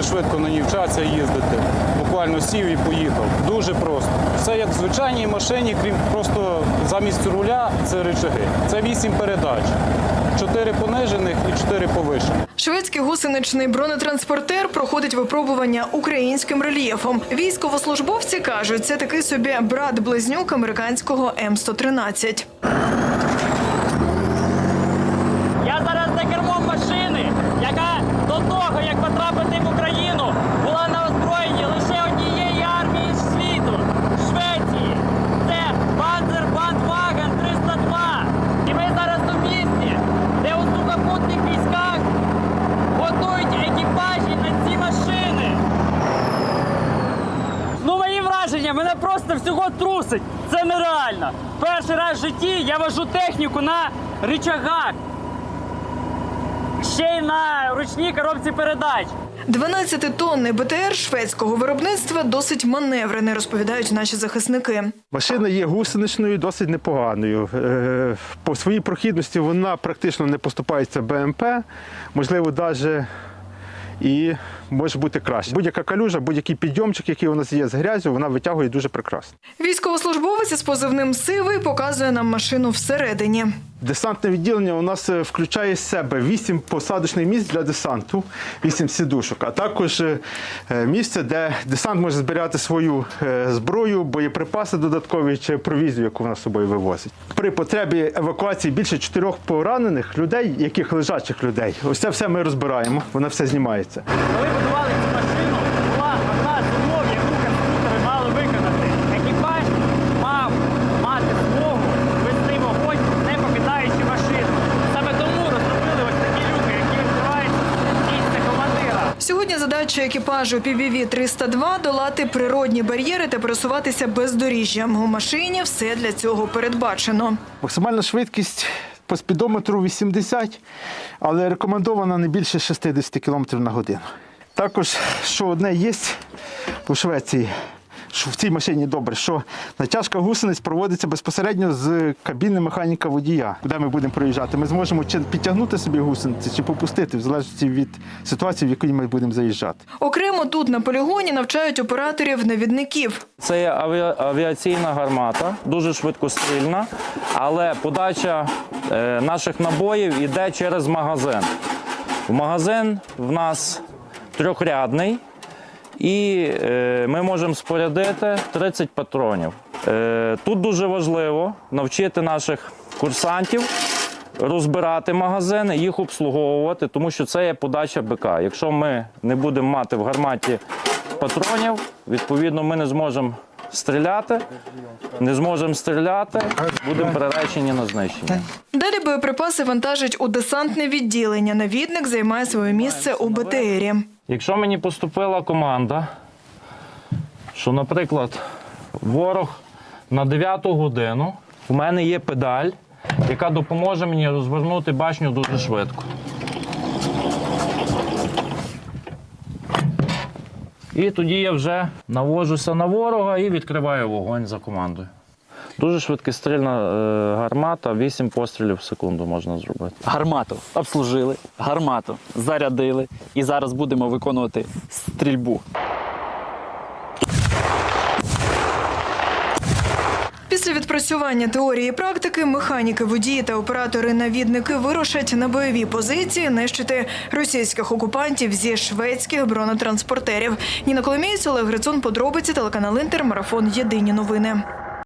дуже швидко на ній вчаться їздити. Буквально сів і поїхав. Дуже просто. Все як в звичайній машині, крім просто замість руля це рычаги. Це вісім передач. Чотири понижених і чотири повишених. Шведський гусеничний бронетранспортер проходить випробування українським рельєфом. Військовослужбовці кажуть, це такий собі брат-близнюк американського М113. Я зараз за кермом машини, яка до того, як потрапити в Україну, була на озброєнні лише однієї армії світу Швеції. Це Panzerbandwagen 302. І ми зараз у місті, де у сухопутних військах готують екіпажі на ці машини. Ну, мої враження, мене просто всього трусить. Це нереально. Перший раз в житті я вожу техніку на рычагах. Ще й на ручній коробці передач. 12-тонний БТР шведського виробництва досить маневрений, розповідають наші захисники. Машина є гусеничною, досить непоганою. Е, По своїй прохідності вона практично не поступається БМП, можливо, навіть і може бути краще. Будь-яка калюжа, будь-який підйомчик, який у нас є з грязю, вона витягує дуже прекрасно. Військовослужбовець із позивним сивий показує нам машину всередині. Десантне відділення у нас е, включає в себе 8 посадочних місць для десанту, 8 сідушок, а також е, е, місце, де десант може збирати свою зброю, боєприпаси додаткові чи провізію, яку вона з собою вивозить. При потребі евакуації більше чотирьох поранених людей, яких лежачих людей, ось це все ми розбираємо, воно все знімається. Коли будували цю машину, була одна з умов, Сьогодні задача екіпажу PBV 302 долати природні бар'єри та пересуватися бездоріжжям. У машині все для цього передбачено. Максимальна швидкість по спідометру 80, але рекомендована не більше 60 км на годину. Також, що одне є у Швеції, що в цій машині добре, що натяжка гусениць проводиться безпосередньо з кабіни механіка водія, куди ми будемо проїжджати. Ми зможемо чи підтягнути собі гусениці, чи попустити, в залежності від ситуації, в якій ми будемо заїжджати. Окремо тут на полігоні навчають операторів-навідників. Це є авіа- авіаційна гармата, дуже швидкострільна, але подача е, наших набоїв йде через магазин. В магазин в нас трьохрядний, і е, ми можемо спорядити 30 патронів. Е, тут дуже важливо навчити наших курсантів розбирати магазини, їх обслуговувати, тому що це є подача БК. Якщо ми не будемо мати в гарматі патронів, відповідно, ми не зможемо стріляти, не зможемо стріляти, будемо переречені на знищення. Далі боєприпаси вантажать у десантне відділення. Навідник займає своє місце у БТРі. Якщо мені поступила команда, що, наприклад, ворог на 9 годину, у мене є педаль, яка допоможе мені розвернути башню дуже швидко. І тоді я вже навожуся на ворога і відкриваю вогонь за командою. Дуже швидкострільна е, гармата, 8 пострілів в секунду можна зробити. Гармату обслужили, гармату зарядили і зараз будемо виконувати стрільбу. Після відпрацювання теорії і практики механіки, водії та оператори-навідники вирушать на бойові позиції нищити російських окупантів зі шведських бронетранспортерів. Ніна Коломієць, Олег Грицун, подробиці телеканал Інтер, марафон Єдині новини.